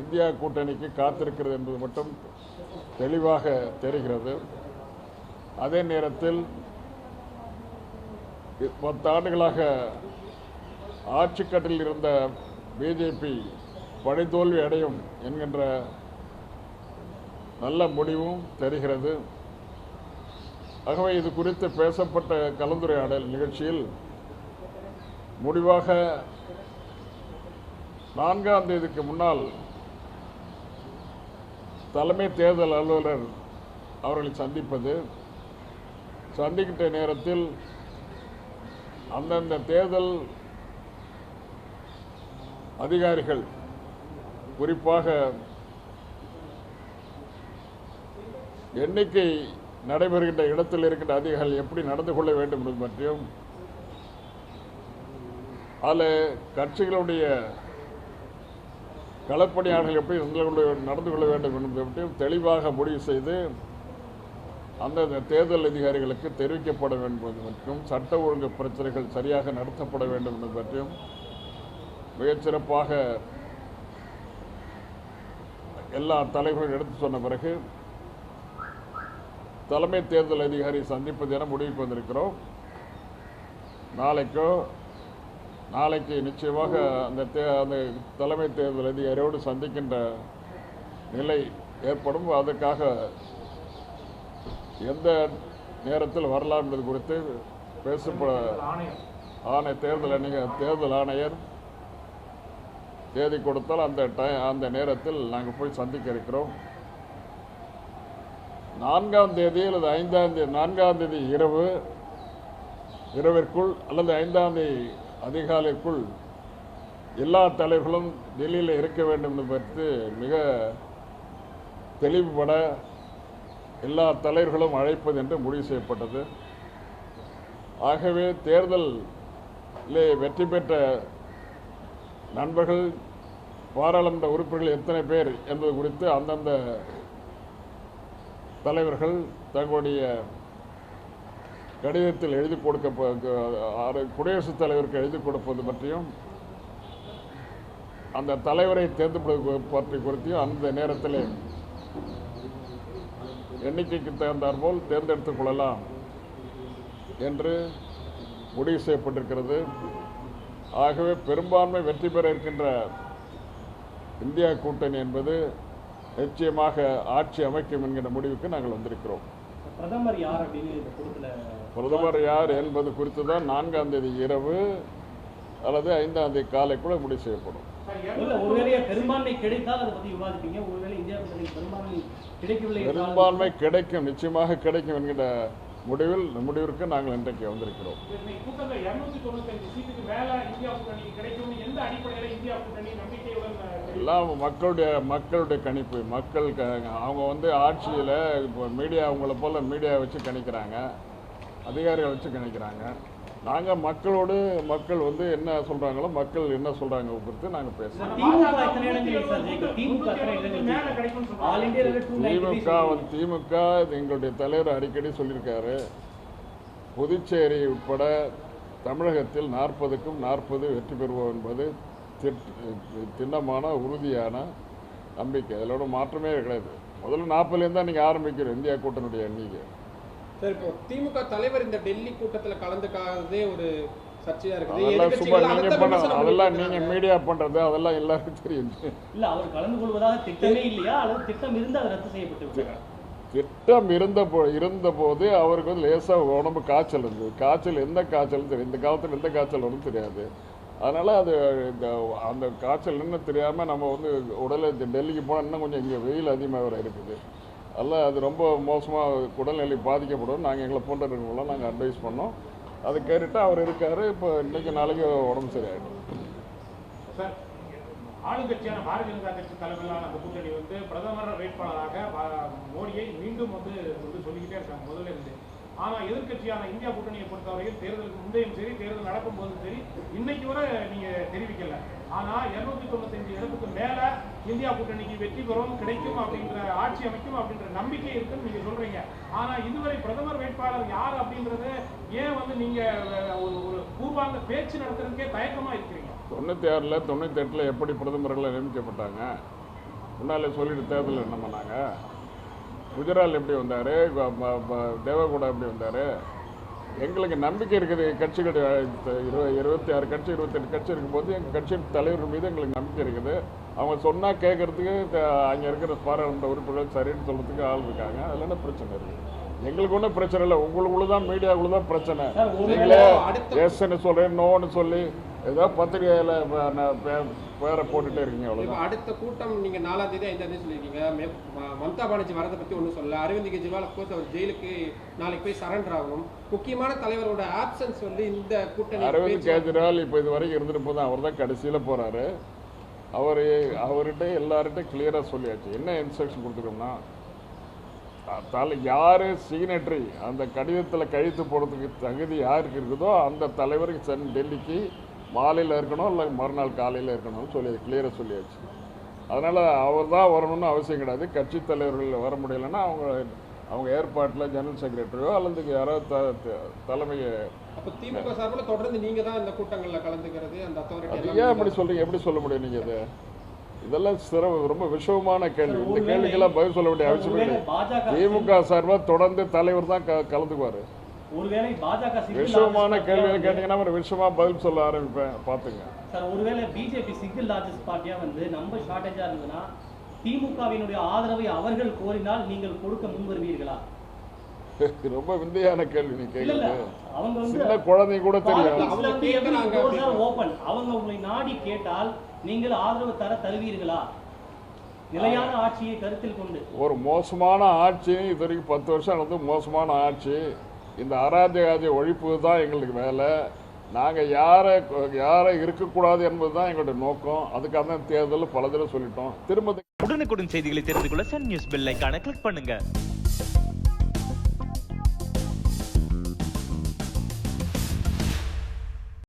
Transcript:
India கூட்டணிக்கு காத்திருக்கிறது என்பது மட்டும் தெளிவாக தெரிகிறது. அதே நேரத்தில் பத்து ஆண்டுகளாக ஆட்சிக்கட்டில் இருந்த பிஜேபி பழிதோல்வி அடையும் என்கின்ற நல்ல முடிவும் தெரிகிறது. ஆகவே இது குறித்து பேசப்பட்ட கலந்துரையாடல் நிகழ்ச்சியில் முடிவாக நான்காம் தேதிக்கு முன்னால் தலைமை தேர்தல் அலுவலர் அவர்களை சந்திப்பது சந்திக்கின்ற நேரத்தில் அந்தந்த தேர்தல் அதிகாரிகள் குறிப்பாக எண்ணிக்கை நடைபெறுகின்ற இடத்தில் இருக்கின்ற அதிகாரிகள் எப்படி நடந்து கொள்ள வேண்டும் என்பது பற்றியும் அதில் கட்சிகளுடைய களப்பணியாளர்கள் எப்படி நடந்து கொள்ள நடந்து கொள்ள வேண்டும் என்பதை பற்றியும் தெளிவாக முடிவு செய்து அந்த தேர்தல் அதிகாரிகளுக்கு தெரிவிக்கப்பட வேண்டும் மற்றும் சட்ட ஒழுங்கு பிரச்சனைகள் சரியாக நடத்தப்பட வேண்டும் என்பது பற்றியும் மிகச்சிறப்பாக எல்லா தலைவர்களும் எடுத்து சொன்ன பிறகு தலைமை தேர்தல் அதிகாரி சந்திப்பது என முடிவுக்கு வந்திருக்கிறோம். நாளைக்கோ நாளைக்கு நிச்சயமாக அந்த தே அந்த தலைமை தேர்தல் அதிகாரியோடு சந்திக்கின்ற நிலை ஏற்படும். அதற்காக எந்த நேரத்தில் வரலாம் என்பது குறித்து பேசப்பட ஆணை தேர்தல் அணிக தேர்தல் ஆணையர் தேதி கொடுத்தால் அந்த டை அந்த நேரத்தில் நாங்கள் போய் சந்திக்க இருக்கிறோம். நான்காம் தேதி அல்லது ஐந்தாம் தேதி நான்காம் தேதி இரவு இரவிற்குள் அல்லது ஐந்தாம் தேதி அதிகாலைக்குள் எல்லா தலைவர்களும் டெல்லியில் இருக்க வேண்டும் என்பது மிக தெளிவுபட எல்லா தலைவர்களும் அழைப்பது என்று முடிவு செய்யப்பட்டது. ஆகவே தேர்தலிலே வெற்றி பெற்ற நண்பர்கள் பாராளுமன்ற உறுப்பினர்கள் எத்தனை பேர் என்பது குறித்து அந்தந்த தலைவர்கள் தங்களுடைய கடிதத்தில் எழுதி கொடுக்க குடியரசுத் தலைவருக்கு எழுதி கொடுப்பது பற்றியும் அந்த தலைவரை தேர்ந்தெடுப்பது பற்றி குறித்தையும் அந்த நேரத்தில் எண்ணிக்கைக்கு தகுந்தாற்போல் தேர்ந்தெடுத்துக் கொள்ளலாம் என்று முடிவு செய்யப்பட்டிருக்கிறது. ஆகவே பெரும்பான்மை வெற்றி பெற இருக்கின்ற இந்தியா கூட்டணி என்பது நிச்சயமாக ஆட்சி அமைக்கும் என்கிற முடிவுக்கு நாங்கள் வந்திருக்கிறோம். பிரதமர் யார் அப்படின்னு இந்த கூட்டத்துல பிரதமர் யார் என்பது குறித்து தான் நான்காம் தேதி இரவு அல்லது ஐந்தாம் தேதி காலைக்குள்ள முடிவு செய்யப்படும். பெரும்பான்மை கிடைக்கும் நிச்சயமாக கிடைக்கும் என்கிற முடிவில் முடிவிற்கு நாங்கள் இன்றைக்கு வந்திருக்கிறோம்? எல்லாம் மக்களுடைய மக்களுடைய கணிப்பு மக்கள் அவங்க வந்து ஆட்சியில் இப்போ மீடியா அவங்கள போல் மீடியா வச்சு கணிக்கிறாங்க அதிகாரிகள் வச்சு கணிக்கிறாங்க நாங்கள் மக்களோடு மக்கள் வந்து என்ன சொல்கிறாங்களோ மக்கள் என்ன சொல்கிறாங்க குறித்து நாங்கள் பேசுகிறோம் திமுக வந்து திமுக எங்களுடைய தலைவர் அடிக்கடி சொல்லியிருக்காரு. புதுச்சேரி உட்பட தமிழகத்தில் நாற்பதுக்கும் நாற்பது வெற்றி பெறுவோம் என்பது திண்ணமான உறுதியான நம்பிக்கை. அதோட மாற்றமே கிடையாது. முதல்ல நாற்பதுலேருந்து தான் நீங்கள் ஆரம்பிக்கிறோம் இந்தியா கூட்டணியுடைய எண்ணிக்கை. சார் இப்போ திமுக தலைவர் இந்த டெல்லி கூட்டத்துல கலந்துக்காததே ஒரு சர்ச்சையா இருக்குது. அதெல்லாம் சும்மா பண்ண அதெல்லாம். மீடியா பண்ணுறது அதெல்லாம் எல்லாருக்கும் தெரியும் இல்ல அவர் கலந்து கொள்வதாக திட்டமே இல்லையா? அல்லது திட்டம் இருந்து அது ரத்து செய்யப்பட்டு விட்டதா? திட்டம் இருந்த போ இருந்தபோது அவருக்கு வந்து லேசாக உடம்பு காய்ச்சல் இருந்தது. காய்ச்சல் எந்த காய்ச்சல்னு தெரியும் இந்த காலத்தில் எந்த காய்ச்சல் வரும்னு தெரியாது. அதனால் அது இந்த அந்த காய்ச்சல் இன்னும் தெரியாமல் நம்ம வந்து உடலை டெல்லிக்கு போனால் இன்னும் கொஞ்சம் இங்கே வெயில் அதிகமாக இருக்குது. அல்ல அது ரொம்ப மோசமாக உடல்நிலை பாதிக்கப்படும். நாங்கள் எங்களை போன்றவர்களெலாம் நாங்கள் அட்வைஸ் பண்ணோம். அதை கேட்டுட்டு அவர் இருக்கார். இப்போ இன்றைக்கி நாளைக்கு உடம்பு சரியாயிடும். சார் ஆளுங்கட்சியான பாரதிய ஜனதா கட்சி தலைமையிலான அந்த கூட்டணி வந்து பிரதமர் வேட்பாளராக மோடியை மீண்டும் வந்து வந்து சொல்லிக்கிட்டே இருக்காங்க முதல்ல இருந்து. ஆனால் எதிர்க்கட்சியான இந்தியா கூட்டணியை பொறுத்தவரையில் தேர்தலுக்கு முந்தையும் சரி தேர்தல் நடக்கும் போதும் சரி இன்னைக்கு வரை நீங்கள் தெரிவிக்கல. ஆனா இருநூத்தி தொண்ணூத்தஞ்சு இடத்துக்கு மேல இந்தியா கூட்டணிக்கு வெற்றி பெறும் கிடைக்கும் அப்படின்ற ஆட்சி அமைக்கும் அப்படின்ற நம்பிக்கை இருக்குன்னு நீங்க சொல்றீங்க. ஆனா இதுவரை பிரதமர் வேட்பாளர் யார் அப்படின்றது ஏன் வந்து நீங்க ஒரு ஒரு பூர்வாங்க பேச்சு நடத்துறதுக்கே தயக்கமா இருக்கிறீங்க? தொண்ணூற்றி ஆறில் தொண்ணூற்றி எட்டில் எப்படி பிரதமர்கள் நியமிக்கப்பட்டாங்க? முன்னாலே சொல்லிட்டு தேர்தல் என்ன பண்ணாங்க? குஜரால் எப்படி வந்தார்? தேவகூடா எப்படி வந்தார்? எங்களுக்கு நம்பிக்கை இருக்குது. கட்சிகள் இருபது இருபத்தி ஆறு கட்சி இருபத்தெட்டு கட்சி இருக்கும்போது எங்கள் கட்சியின் தலைவர் மீது எங்களுக்கு நம்பிக்கை இருக்குது. அவங்க சொன்னால் கேட்கறதுக்கு அங்கே இருக்கிற பாராளுமன்ற உறுப்பினர்கள் சரின்னு சொல்கிறதுக்கு ஆள் இருக்காங்க. அதில் என்ன பிரச்சனை இருக்குது எங்களுக்கு ஒன்றும் பிரச்சனை இல்லை. உங்களுக்குள்ள தான் மீடியாவுக்குள்ள தான் பிரச்சனை நீங்களே எஸ்ன்னு சொல்கிறேன் நோன்னு சொல்லி. ஏதோ பத்திரிகையில் பேரை போட்டுட்டே இருக்கீங்க அவ்வளோதான் அடுத்த கூட்டம் நீங்க நாலாம் தேதி ஐந்தாம் தேதி சொல்லியிருக்கீங்க. மம்தா பானர்ஜி வரதை பத்தி ஒன்றும் சொல்லல. அரவிந்த் கெஜ்ரிவால் கோர்ஸ் அவர் ஜெயிலுக்கு நாளைக்கு போய் சரண்டர் ஆகும் முக்கியமான தலைவரோட ஆப்சன்ஸ் வந்து இந்த கூட்டணி அரவிந்த் கெஜ்ரிவால் இப்போ இது வரைக்கும் இருந்துட்டு போதும் அவர் தான் கடைசியில் போகிறாரு அவர் அவர்கிட்ட எல்லார்கிட்டையும் கிளியராக சொல்லியாச்சு. என்ன இன்ஸ்ட்ரக்ஷன் கொடுத்துருக்கோம்னா தலை யார் சிக்னேட்டரி அந்த கடிதத்தில் கையெழுத்து போடுறதுக்கு தகுதி யாருக்கு இருக்குதோ அந்த தலைவருக்கு சென் டெல்லிக்கு மாலையில் இருக்கணும் இல்லை மறுநாள் காலையில் இருக்கணும்னு சொல்லி கிளியராக சொல்லியாச்சு. அதனால் அவர் தான் வரணும்னு அவசியம் கிடையாது. கட்சி தலைவர்கள் வர முடியலன்னா அவங்க அவங்க ஏற்பாட்டில் ஜெனரல் செக்ரட்டரியோ அல்லது யாரோ த தலைமையை அப்ப திமுக சார்பில் தொடர்ந்து நீங்க தான் இந்த கூட்டங்கள்ல கலந்துக்கிறது அந்த அது அத்தாரிட்டி ஏன் அப்படி சொல்றீங்க? எப்படி சொல்ல முடியும் நீங்க இது? இதெல்லாம் சிற ரொம்ப விஷமமான கேள்வி. இந்த கேள்விக்கெல்லாம் பதில் சொல்ல வேண்டிய அவசியம் இல்லை. திமுக சார்பா தொடர்ந்து தலைவர் தான் க- கலந்துக்குவாரு. ஒருவேளை பாஜக கேள்வியை பார்ட்டியா கேட்டீங்கன்னா ஒரு விஷமா பதில் சொல்ல ஆரம்பிப்பேன். பாத்துங்க சார் ஒருவேளை பிஜேபி சிங்கிள் லார்ஜஸ்ட் பார்ட்டியா வந்து நம்ம ஷார்டேஜா இருந்ததுன்னா திமுகவினுடைய ஆதரவை அவர்கள் கோரினால் நீங்கள் கொடுக்க முன் வருவீர்களா ரொம்ப விந்தையான கேள்வி நீ அவங்க வந்து சின்ன குழந்தை கூட தெரியும் open. அவங்க உங்களை நாடி கேட்டால் நீங்கள் ஆதரவு தர தருவீர்களா? நிலையான ஆட்சியை கருத்தில் கொண்டு. ஒரு மோசமான ஆட்சி இது வரைக்கும் பத்து வருஷம் நடந்து மோசமான ஆட்சி. இந்த அராஜகாதி ஒழிப்பு தான் எங்களுக்கு வேலை. நாங்கள் யாரை யாரை இருக்கக்கூடாது என்பது தான் எங்களுடைய நோக்கம். அதுக்காக தான் தேர்தலில் பல தடவை சொல்லிட்டோம். திரும்ப உடனுக்குடன் செய்திகளை தெரிந்து கொள்ள சன் நியூஸ் பெல் ஐகானை கிளிக் பண்ணுங்கள்